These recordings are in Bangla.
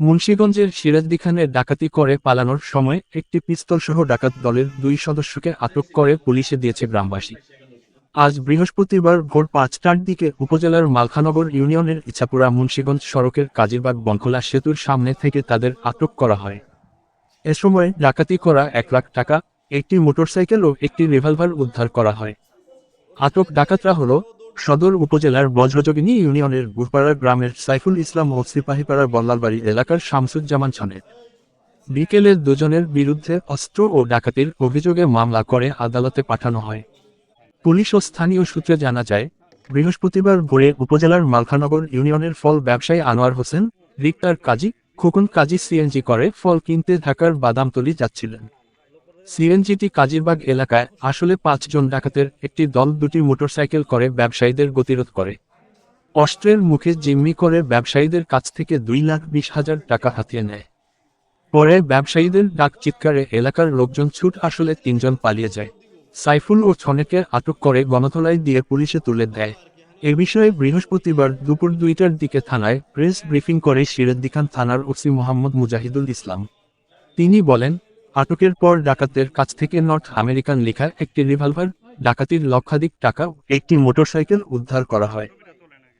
মুন্সীগঞ্জের সিরাজদি খানের ডাকাতি করে পালানোর সময় একটি পিস্তলসহ ডাকাত দলের দুই সদস্যকে আটক করে পুলিশে দিয়েছে গ্রামবাসী। আজ বৃহস্পতিবার ভোর পাঁচটার দিকে উপজেলার মালখানগর ইউনিয়নের ইছাপুরা মুন্সীগঞ্জ সড়কের কাজীরবাগ বনখোলা সেতুর সামনে থেকে তাদের আটক করা হয়। এ সময় ডাকাতি করা এক লাখ টাকা, একটি মোটরসাইকেল ও একটি রিভলভার উদ্ধার করা হয়। আটক ডাকাতরা হল সদর উপজেলার বজ্রযোগিনী ইউনিয়নের গুরপাড়া গ্রামের সাইফুল ইসলাম ও সিপাহীপাড়ার বল্লালবাড়ি এলাকার শামসুজ্জামান ছনের। বিকেলে দুজনের বিরুদ্ধে অস্ত্র ও ডাকাতির অভিযোগে মামলা করে আদালতে পাঠানো হয়। পুলিশ ও স্থানীয় সূত্রে জানা যায়, বৃহস্পতিবার ভোরে উপজেলার মালখানগর ইউনিয়নের ফল ব্যবসায়ী আনোয়ার হোসেন, রিক্তার কাজী, খোকন কাজী সিএনজি করে ফল কিনতে ঢাকার বাদামতলি যাচ্ছিলেন। সিএনজিটি কাজিরবাগ এলাকায় আসলে পাঁচজন ডাকাতের একটি দল দুটি মোটরসাইকেল করে ব্যবসায়ীদের গতিরোধ করে। অস্ত্রের মুখে জিম্মি করে ব্যবসায়ীদের কাছ থেকে দুই লাখ বিশ হাজার টাকা হাতিয়ে নেয়। পরে ব্যবসায়ীদের ডাক চিৎকারে এলাকার লোকজন ছুট আসলে তিনজন পালিয়ে যায়। সাইফুল ও ছনেকে আটক করে গণতলায় দিয়ে পুলিশে তুলে দেয়। এ বিষয়ে বৃহস্পতিবার দুপুর দুইটার দিকে থানায় প্রেস ব্রিফিং করে সিরাদ্দিখান থানার ওসি মোহাম্মদ মুজাহিদুল ইসলাম। তিনি বলেন আটকের পর ডাকাতদের কাছ থেকে নর্থ আমেরিকান লেখা একটি রিভলভার, ডাকাতির লক্ষাধিক টাকা, একটি মোটরসাইকেল উদ্ধার করা হয়।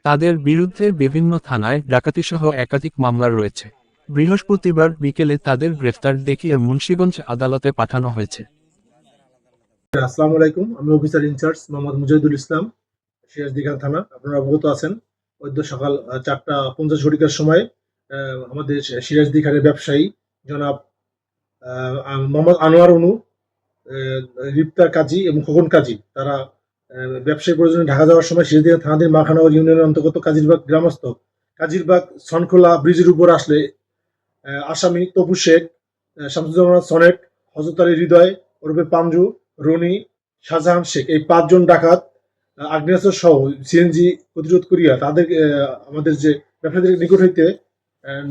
তাদের বিরুদ্ধে বিভিন্ন থানায় ডাকাতিসহ একাধিক মামলা রয়েছে। বৃহস্পতিবার বিকেলে তাদের গ্রেফতার দেখিয়ে মুন্সীগঞ্জ আদালতে পাঠানো হয়েছে। আসসালামু আলাইকুম, আমি officer in charge Mohammad Mujahidul Islam Sirajdikhan থানা। আপনারা অবগত আছেন ওইদ্য সকাল চারটা পঞ্চাশ ঘটিকার সময় আমাদের সিরাজদি খানের ব্যবসায়ী জনাব মোহাম্মদ আনোয়ার অনু রিপ্তার কাজী এবং খোকন কাজী, তারা ব্যবসায়ী প্রয়োজনে ঢাকা যাওয়ার সময় সিরাজদিঘান থানাধীন মাখানগর ইউনিয়নের অন্তর্গত কাজীরবাগ গ্রামস্থ, কাজীরবাগ সনখোলা ব্রিজের উপর আসলে আসামি তপু শেখ শামসুজ্জামান সনেট হজরত আলী হৃদয়, ওরফে পাঞ্জু, রনি, শাহজাহান শেখ, এই পাঁচজন ডাকাত আগ্নেয়াস্ত্র সহ সিএনজি প্রতিরোধ করিয়া তাদের আমাদের যে ব্যবসায়ীদের নিকট হইতে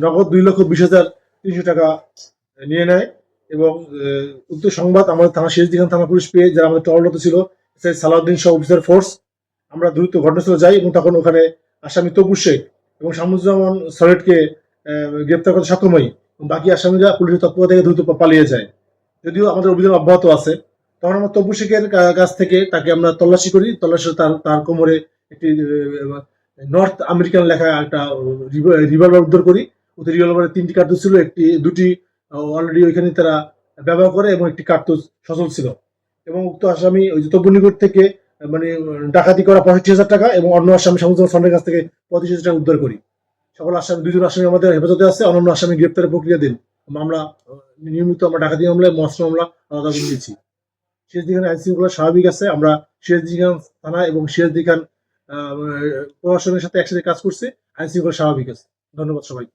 নগদ দুই লক্ষ বিশ হাজার তিনশো টাকা নিয়ে নেয়। এবং উক্ত সংবাদ আমাদের থানা শেষ দিঘান থানা পুলিশ পেয়ে যারা আমাদের টহলরত ছিল সালাউদ্দিন সহ অফিসার ফোর্স, আমরা দ্রুত ঘটনাস্থলে যাই এবং তখন ওখানে আসামি তবু শেখ এবং শামুজ্জামান সরেটকে গ্রেপ্তার করতে সক্ষম হই বাকি আসামিরা পুলিশের তৎপরতা থেকে দ্রুত পালিয়ে যায়। যদিও আমাদের অভিযান অব্যাহত আছে, তখন আমরা তবু শেখের কাছ থেকে তাকে আমরা তল্লাশি করি। তল্লাশি তার তার কোমরে একটি নর্থ আমেরিকান লেখা একটা রিভলভার উদ্ধার করি। ওতে রিভলভারের তিনটি কার্তুজ ছিল, একটি, দুটি অলরেডি ওইখানে তারা ব্যবহার করে এবং একটি কার্তুজ সচল ছিল। এবং উক্ত আসামি ওই যে তবু থেকে মানে ডাকাতি করা পঁয়ষট্টি হাজার টাকা এবং অন্য আসামি সমুদ্র ফান্ডের কাছ থেকে পঁয়ত্রিশ হাজার টাকা উদ্ধার করি। সকল আসামি, দুজন আসামি আমাদের হেফাজতে আছে অন্যান্য আসামি গ্রেপ্তারের প্রক্রিয়া দিন। মামলা, নিয়মিত আমরা ডাকাতি মামলায়, মস্ত মামলা আলাদা করে দিয়েছি। সিরাজদিখান আইন শৃঙ্খলা স্বাভাবিক আছে। আমরা সিরাজদিখান থানা এবং সিরাজদিখান প্রশাসনের সাথে একসাথে কাজ করছি। আইন শৃঙ্খলা স্বাভাবিক আছে। ধন্যবাদ সবাই